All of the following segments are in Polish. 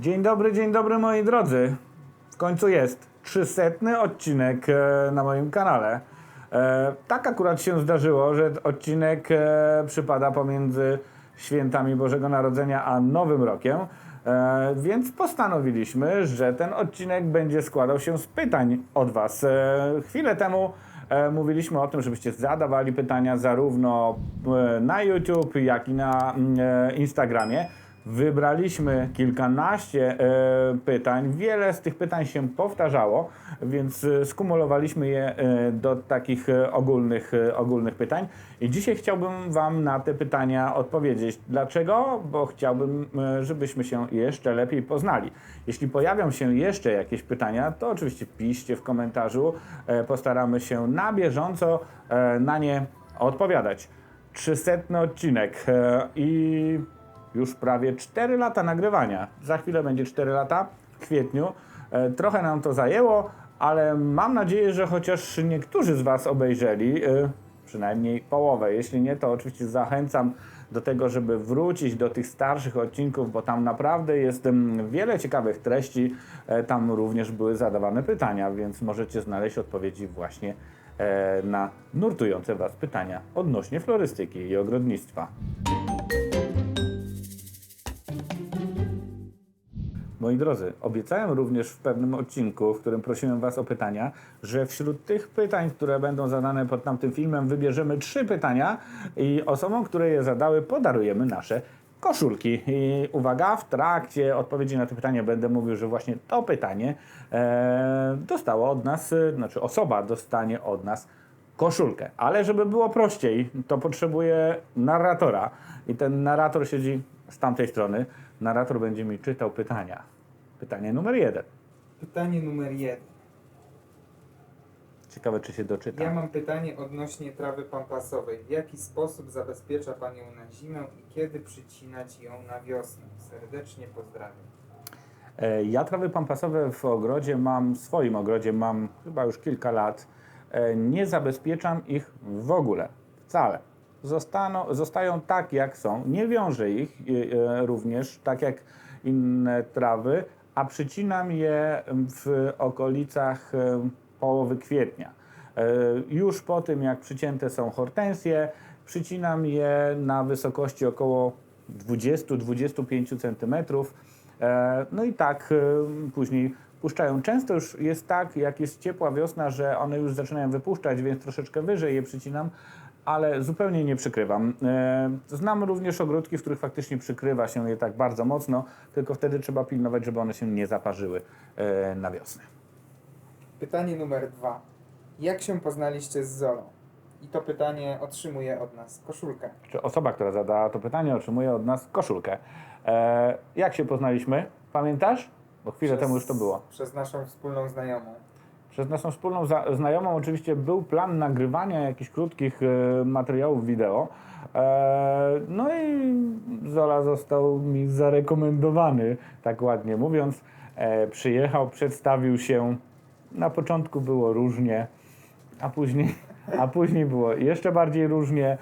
Dzień dobry, dzień dobry moi drodzy. W końcu jest 300 odcinek e, na moim kanale. E, tak akurat się zdarzyło, że odcinek e, przypada pomiędzy świętami Bożego Narodzenia a Nowym Rokiem. Więc postanowiliśmy, że ten odcinek będzie składał się z pytań od Was. Chwilę temu mówiliśmy o tym, żebyście zadawali pytania zarówno na YouTube, jak i na mm, Instagramie. Wybraliśmy kilkanaście e, pytań. Wiele z tych pytań się powtarzało, więc e, skumulowaliśmy je e, do takich e, ogólnych, e, ogólnych pytań. I dzisiaj chciałbym Wam na te pytania odpowiedzieć. Dlaczego? Bo chciałbym, e, żebyśmy się jeszcze lepiej poznali. Jeśli pojawią się jeszcze jakieś pytania, to oczywiście piszcie w komentarzu. E, Postaramy się na bieżąco e, na nie odpowiadać. 300 odcinek e, i już prawie 4 lata nagrywania. Za chwilę będzie 4 lata w kwietniu. E, Trochę nam to zajęło, ale mam nadzieję, że chociaż niektórzy z Was obejrzeli, e, przynajmniej połowę. Jeśli nie, to oczywiście zachęcam do tego, żeby wrócić do tych starszych odcinków, bo tam naprawdę jest em, wiele ciekawych treści. E, Tam również były zadawane pytania, więc możecie znaleźć odpowiedzi właśnie na nurtujące Was pytania odnośnie florystyki i ogrodnictwa. Moi drodzy, obiecałem również w pewnym odcinku, w którym prosiłem Was o pytania, że wśród tych pytań, które będą zadane pod tamtym filmem, wybierzemy trzy pytania i osobom, które je zadały, podarujemy nasze koszulki. I uwaga, w trakcie odpowiedzi na te pytania będę mówił, że właśnie to pytanie e, dostało od nas, znaczy osoba dostanie od nas koszulkę. Ale żeby było prościej, to potrzebuję narratora. I ten narrator siedzi z tamtej strony. Narrator będzie mi czytał pytania. Pytanie numer jeden. Pytanie numer jeden. Ciekawe, czy się doczyta. Ja mam pytanie odnośnie trawy pampasowej. W jaki sposób zabezpiecza Pan ją na zimę i kiedy przycinać ją na wiosnę? Serdecznie pozdrawiam. E, Ja trawy pampasowe w ogrodzie mam, w swoim ogrodzie mam chyba już kilka lat. E, Nie zabezpieczam ich w ogóle, wcale. Zostaną, zostają tak, jak są. Nie wiążę ich e, e, również, tak jak inne trawy, a przycinam je w okolicach e, połowy kwietnia. Już po tym, jak przycięte są hortensje, przycinam je na wysokości około 20-25 cm. E, No i tak później puszczają. Często już jest tak, jak jest ciepła wiosna, że one już zaczynają wypuszczać, więc troszeczkę wyżej je przycinam, ale zupełnie nie przykrywam. E, Znam również ogródki, w których faktycznie przykrywa się je tak bardzo mocno, tylko wtedy trzeba pilnować, żeby one się nie zaparzyły e, na wiosnę. Pytanie numer dwa. Jak się poznaliście z Zolą? I to pytanie otrzymuje od nas koszulkę. Czy osoba, która zadała to pytanie, otrzymuje od nas koszulkę. E, Jak się poznaliśmy? Pamiętasz? Bo chwilę temu już to było. Przez naszą wspólną znajomą. Przez naszą wspólną znajomą oczywiście był plan nagrywania jakichś krótkich e, materiałów wideo. E, no i Zola został mi zarekomendowany, tak ładnie mówiąc. E, przyjechał, przedstawił się. Na początku było różnie, a później, a później było jeszcze bardziej różnie,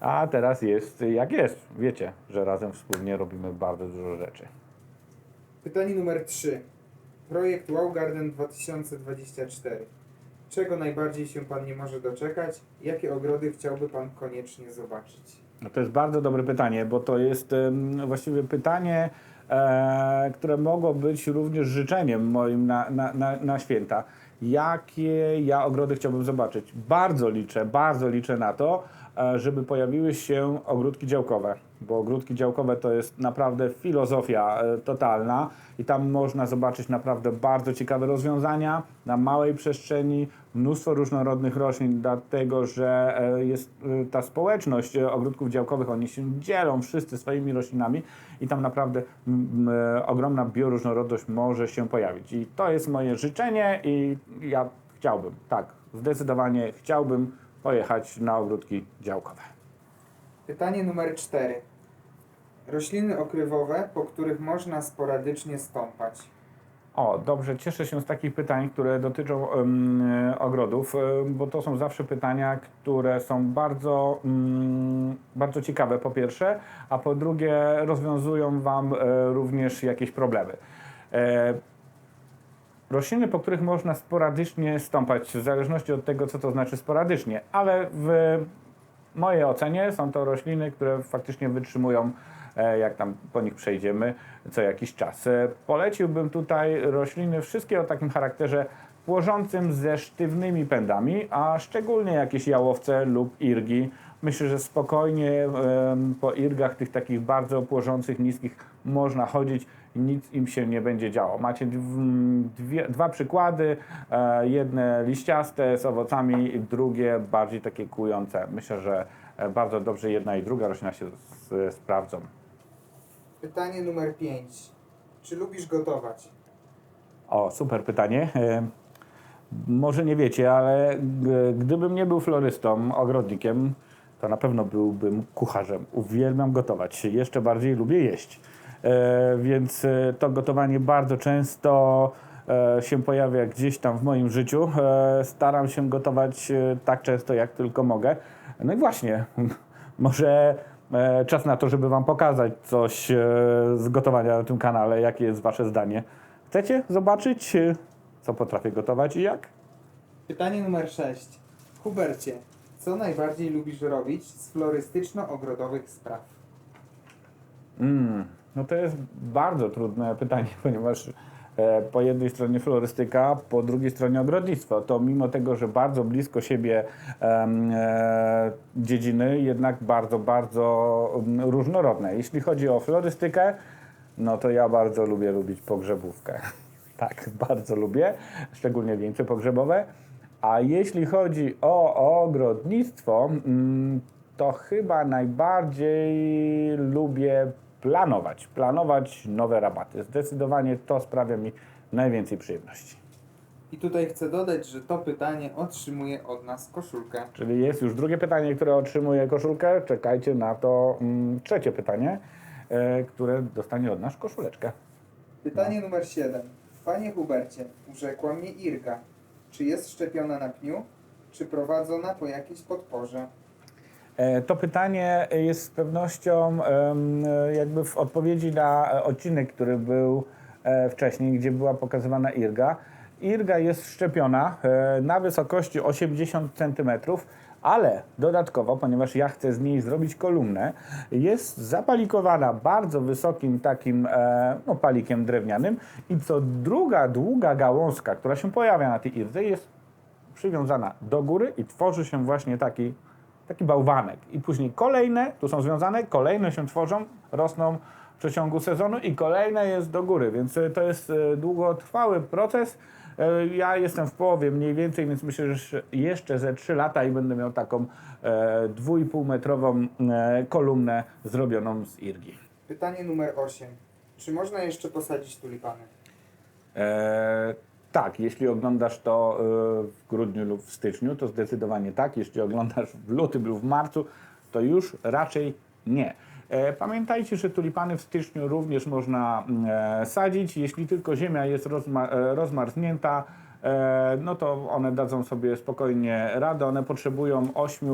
a teraz jest jak jest. Wiecie, że razem wspólnie robimy bardzo dużo rzeczy. Pytanie numer trzy. Projekt Wow Garden 2024. Czego najbardziej się Pan nie może doczekać? Jakie ogrody chciałby Pan koniecznie zobaczyć? No to jest bardzo dobre pytanie, bo to jest em, właściwie pytanie, e, które mogło być również życzeniem moim na, na, na, na święta. Jakie ja ogrody chciałbym zobaczyć? Bardzo liczę, bardzo liczę na to, żeby pojawiły się ogródki działkowe, bo ogródki działkowe to jest naprawdę filozofia e, totalna i tam można zobaczyć naprawdę bardzo ciekawe rozwiązania na małej przestrzeni, mnóstwo różnorodnych roślin, dlatego że e, jest e, ta społeczność e, ogródków działkowych, oni się dzielą wszyscy swoimi roślinami i tam naprawdę e, ogromna bioróżnorodność może się pojawić. I to jest moje życzenie i ja chciałbym, tak, zdecydowanie chciałbym pojechać na ogródki działkowe. Pytanie numer cztery. Rośliny okrywowe, po których można sporadycznie stąpać. O, dobrze, cieszę się z takich pytań, które dotyczą ogrodów, bo to są zawsze pytania, które są bardzo, mm, bardzo ciekawe po pierwsze, a po drugie rozwiązują Wam e, również jakieś problemy. E, rośliny, po których można sporadycznie stąpać, w zależności od tego, co to znaczy sporadycznie, ale w mojej ocenie są to rośliny, które faktycznie wytrzymują, e, jak tam po nich przejdziemy, co jakiś czas. E, Poleciłbym tutaj rośliny wszystkie o takim charakterze płożącym ze sztywnymi pędami, a szczególnie jakieś jałowce lub irgi. Myślę, że spokojnie em, po irgach tych takich bardzo płożących, niskich można chodzić i nic im się nie będzie działo. Macie dw- dwie, dwa przykłady, e, jedne liściaste z owocami, drugie bardziej takie kujące. Myślę, że e, bardzo dobrze jedna i druga roślina się sprawdzą. Pytanie numer 5. Czy lubisz gotować? O, super pytanie. E, Może nie wiecie, ale gdybym nie był florystą, ogrodnikiem, to na pewno byłbym kucharzem. Uwielbiam gotować. Jeszcze bardziej lubię jeść. E, Więc e, to gotowanie bardzo często e, się pojawia gdzieś tam w moim życiu. Staram się gotować tak często, jak tylko mogę. No i właśnie, może czas na to, żeby Wam pokazać coś z gotowania na tym kanale. Jakie jest Wasze zdanie? Chcecie zobaczyć, co potrafię gotować i jak? Pytanie numer 6. Hubercie, co najbardziej lubisz robić z florystyczno-ogrodowych spraw? Mm, no to jest bardzo trudne pytanie, ponieważ e, po jednej stronie florystyka, po drugiej stronie ogrodnictwo. To mimo tego, że bardzo blisko siebie e, dziedziny, jednak bardzo, bardzo różnorodne. Jeśli chodzi o florystykę, no to ja bardzo lubię lubić pogrzebówkę. Tak, bardzo lubię, szczególnie wieńce pogrzebowe. A jeśli chodzi o ogrodnictwo, mm, to chyba najbardziej lubię planować. Planować nowe rabaty. Zdecydowanie to sprawia mi najwięcej przyjemności. I tutaj chcę dodać, że to pytanie otrzymuje od nas koszulkę. Czyli jest już drugie pytanie, które otrzymuje koszulkę. Czekajcie na to mm, trzecie pytanie, e, które dostanie od nas koszuleczkę. Pytanie numer 7. Panie Hubercie, urzekła mnie Irka. Czy jest szczepiona na pniu, czy prowadzona po jakiejś podporze? E, To pytanie jest z pewnością e, jakby w odpowiedzi na e, odcinek, który był wcześniej, gdzie była pokazywana Irga. Irga jest szczepiona na wysokości 80 cm, ale dodatkowo, ponieważ ja chcę z niej zrobić kolumnę, jest zapalikowana bardzo wysokim takim no, palikiem drewnianym i co druga długa gałązka, która się pojawia na tej Irdze jest przywiązana do góry i tworzy się właśnie taki, taki bałwanek. I później kolejne, tu są związane, kolejne się tworzą, rosną w przeciągu sezonu i kolejne jest do góry, więc e, to jest e, długotrwały proces. E, Ja jestem w połowie mniej więcej, więc myślę, że jeszcze ze 3 lata i będę miał taką e, dwójpół metrową e, kolumnę zrobioną z irgi. Pytanie numer 8. Czy można jeszcze posadzić tulipany? E, tak, jeśli oglądasz to e, w grudniu lub w styczniu, to zdecydowanie tak. Jeśli oglądasz w lutym lub w marcu, to już raczej nie. E, pamiętajcie, że tulipany w styczniu również można e, sadzić. Jeśli tylko ziemia jest rozma e, rozmarznięta, no to one dadzą sobie spokojnie radę. One potrzebują 8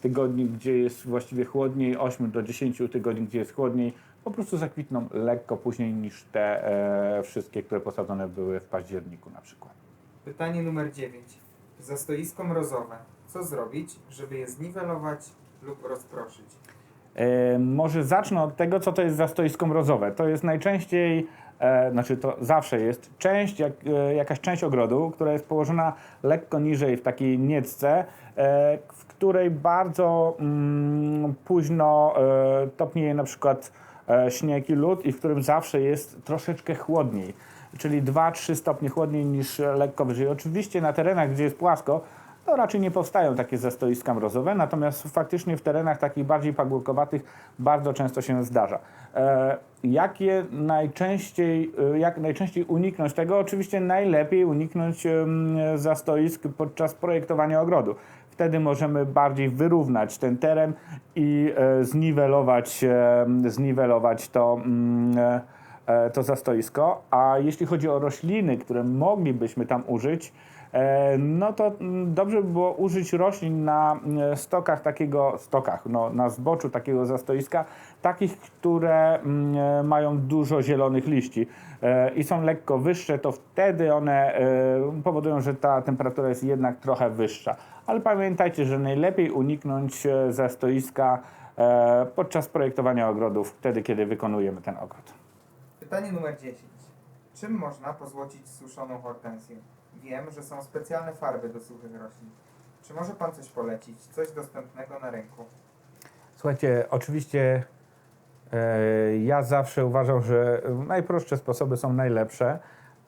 tygodni, gdzie jest właściwie chłodniej, 8 do 10 tygodni, gdzie jest chłodniej. Po prostu zakwitną lekko później niż te e, wszystkie, które posadzone były w październiku na przykład. Pytanie numer 9. Zastoisko mrozowe. Co zrobić, żeby je zniwelować lub rozproszyć? E, może zacznę od tego, co to jest zastoisko mrozowe. To jest najczęściej, e, znaczy to zawsze jest część, jak, e, jakaś część ogrodu, która jest położona lekko niżej w takiej niecce, e, w której bardzo mm, późno e, topnieje na przykład śnieg i lód i w którym zawsze jest troszeczkę chłodniej, czyli 2-3 stopnie chłodniej niż e, lekko wyżej. Oczywiście na terenach, gdzie jest płasko, to raczej nie powstają takie zastoiska mrozowe, natomiast faktycznie w terenach takich bardziej pagórkowatych bardzo często się zdarza. E, jak je najczęściej, e, jak najczęściej uniknąć tego? Oczywiście najlepiej uniknąć zastoisk podczas projektowania ogrodu. Wtedy możemy bardziej wyrównać ten teren i e, zniwelować, e, zniwelować to mm, e, to zastoisko. A jeśli chodzi o rośliny, które moglibyśmy tam użyć, no to mm, dobrze by było użyć roślin na mm, stokach takiego, stokach, no, na zboczu takiego zastoiska, takich, które mm, e, mają dużo zielonych liści e, i są lekko wyższe, to wtedy one e, powodują, że ta temperatura jest jednak trochę wyższa. Ale pamiętajcie, że najlepiej uniknąć e, zastoiska e, podczas projektowania ogrodów, wtedy kiedy wykonujemy ten ogród. Pytanie numer 10. Czym można pozłocić suszoną hortensję? Wiem, że są specjalne farby do suchych roślin. Czy może Pan coś polecić? Coś dostępnego na rynku? Słuchajcie, oczywiście e, ja zawsze uważam, że najprostsze sposoby są najlepsze.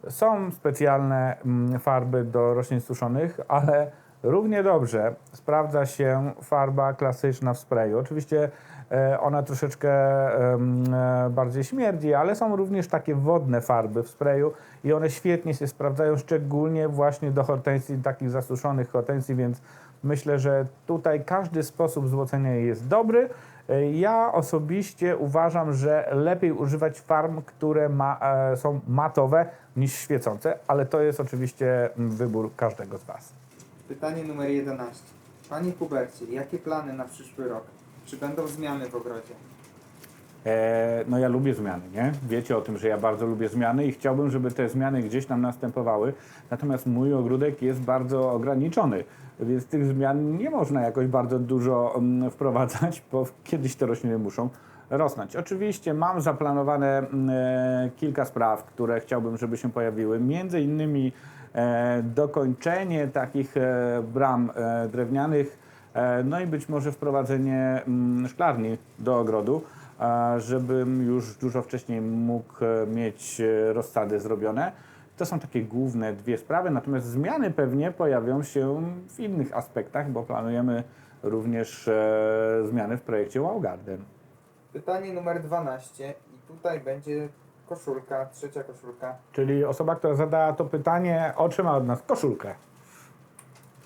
Są specjalne mm, farby do roślin suszonych, ale równie dobrze sprawdza się farba klasyczna w sprayu. Oczywiście e, ona troszeczkę e, bardziej śmierdzi, ale są również takie wodne farby w sprayu i one świetnie się sprawdzają, szczególnie właśnie do hortensji, takich zasuszonych hortensji, więc myślę, że tutaj każdy sposób złocenia jest dobry. E, Ja osobiście uważam, że lepiej używać farm, które ma, są matowe niż świecące, ale to jest oczywiście mm, wybór każdego z Was. Pytanie numer 11. Panie Hubercie, jakie plany na przyszły rok? Czy będą zmiany w ogrodzie? E, no ja lubię zmiany, nie? Wiecie o tym, że ja bardzo lubię zmiany i chciałbym, żeby te zmiany gdzieś tam następowały. Natomiast mój ogródek jest bardzo ograniczony, więc tych zmian nie można jakoś bardzo dużo mm, wprowadzać, bo kiedyś te rośliny muszą rosnąć. Oczywiście mam zaplanowane mm, e, kilka spraw, które chciałbym, żeby się pojawiły. Między innymi dokończenie takich e, bram e, drewnianych, e, no i być może wprowadzenie mm, szklarni do ogrodu żebym już dużo wcześniej mógł e, mieć e, rozsady zrobione. To są takie główne dwie sprawy, natomiast zmiany pewnie pojawią się w innych aspektach, bo planujemy również e, zmiany w projekcie Wow Garden. Pytanie numer 12. I tutaj będzie koszulka, trzecia koszulka. Czyli osoba, która zadała to pytanie, otrzyma od nas koszulkę.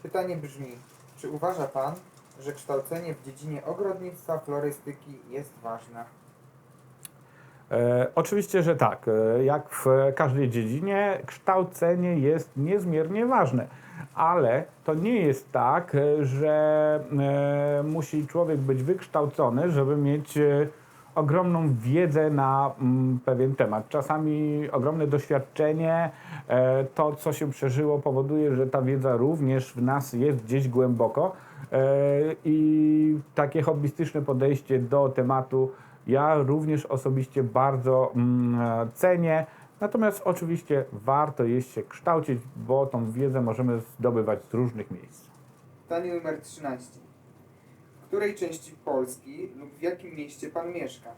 Pytanie brzmi, czy uważa Pan, że kształcenie w dziedzinie ogrodnictwa, florystyki jest ważne? E, oczywiście, że tak. E, jak w każdej dziedzinie, kształcenie jest niezmiernie ważne, ale to nie jest tak, e, że e, musi człowiek być wykształcony, żeby mieć e, ogromną wiedzę na mm, pewien temat. Czasami ogromne doświadczenie, e, to co się przeżyło, powoduje, że ta wiedza również w nas jest gdzieś głęboko e, i takie hobbystyczne podejście do tematu ja również osobiście bardzo mm, cenię. Natomiast oczywiście warto jest się kształcić, bo tą wiedzę możemy zdobywać z różnych miejsc. Pytanie numer 13. Której części Polski lub w jakim mieście Pan mieszka?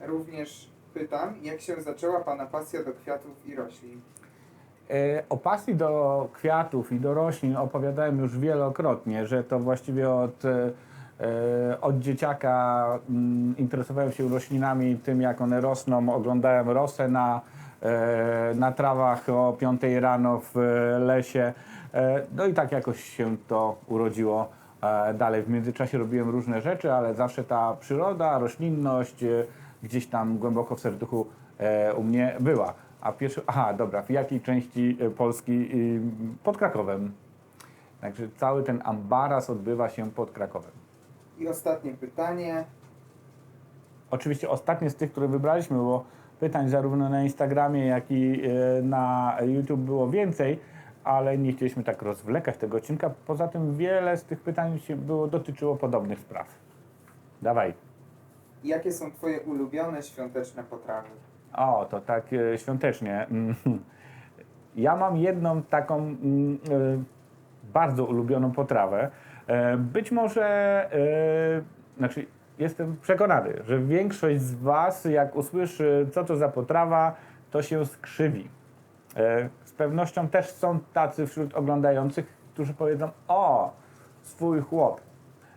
Również pytam, jak się zaczęła Pana pasja do kwiatów i roślin? E, O pasji do kwiatów i do roślin opowiadałem już wielokrotnie, że to właściwie od, e, od dzieciaka mm, interesowałem się roślinami, tym jak one rosną, oglądałem rosę na, e, na trawach o 5 rano w lesie. No i tak jakoś się to urodziło dalej. W międzyczasie robiłem różne rzeczy, ale zawsze ta przyroda, roślinność e, gdzieś tam głęboko w serduchu e, u mnie była. A pierwszy, aha, dobra, w jakiej części e, Polski? Pod Krakowem. Także cały ten ambaras odbywa się pod Krakowem. I ostatnie pytanie. Oczywiście ostatnie z tych, które wybraliśmy, bo pytań zarówno na Instagramie, jak i na YouTube było więcej, ale nie chcieliśmy tak rozwlekać tego odcinka. Poza tym wiele z tych pytań się było, dotyczyło podobnych spraw. Dawaj. Jakie są Twoje ulubione świąteczne potrawy? O, to tak e, świątecznie. Mm. Ja mam jedną taką mm, e, bardzo ulubioną potrawę. E, być może, znaczy jestem przekonany, że większość z Was, jak usłyszy, co to za potrawa, to się skrzywi. E, z pewnością też są tacy wśród oglądających, którzy powiedzą: O, swój chłop.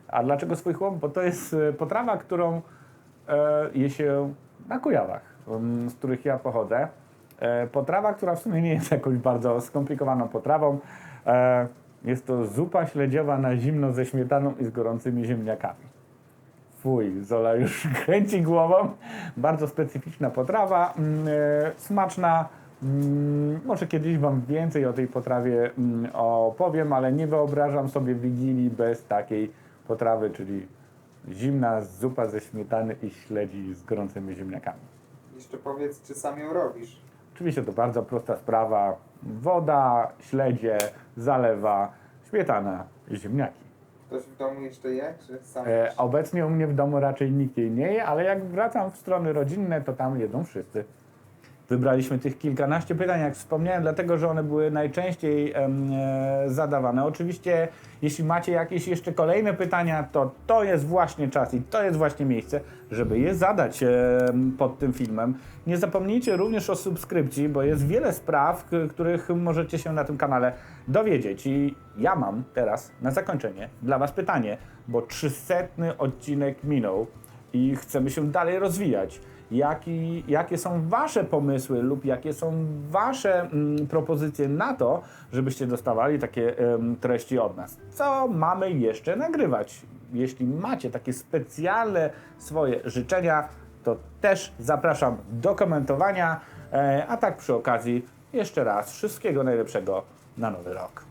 A dlaczego swój chłop? Bo to jest e, potrawa, którą e, je się na Kujawach, m, z których ja pochodzę. Potrawa, która w sumie nie jest jakąś bardzo skomplikowaną potrawą. Jest to zupa śledziowa na zimno ze śmietaną i z gorącymi ziemniakami. Fuj, Zola już kręci głową. Bardzo specyficzna potrawa, mm, smaczna. Mm, Może kiedyś Wam więcej o tej potrawie mm, opowiem, ale nie wyobrażam sobie Wigilii bez takiej potrawy, czyli zimna zupa ze śmietany i śledzi z gorącymi ziemniakami. Jeszcze powiedz, czy sam ją robisz. Oczywiście to bardzo prosta sprawa. Woda, śledzie, zalewa, śmietana i ziemniaki. Ktoś w domu jeszcze je, czy sam? E, obecnie u mnie w domu raczej nikt jej nie je, ale jak wracam w strony rodzinne, to tam jedzą wszyscy. Wybraliśmy tych kilkanaście pytań, jak wspomniałem, dlatego że one były najczęściej e, zadawane. Oczywiście, jeśli macie jakieś jeszcze kolejne pytania, to to jest właśnie czas i to jest właśnie miejsce, żeby je zadać pod tym filmem. Nie zapomnijcie również o subskrypcji, bo jest wiele spraw, których możecie się na tym kanale dowiedzieć. I ja mam teraz na zakończenie dla Was pytanie, bo 300 odcinek minął i chcemy się dalej rozwijać. Jaki, jakie są Wasze pomysły lub jakie są Wasze mm, propozycje na to, żebyście dostawali takie em, treści od nas? Co mamy jeszcze nagrywać? Jeśli macie takie specjalne swoje życzenia, to też zapraszam do komentowania. E, a tak przy okazji, jeszcze raz wszystkiego najlepszego na nowy rok.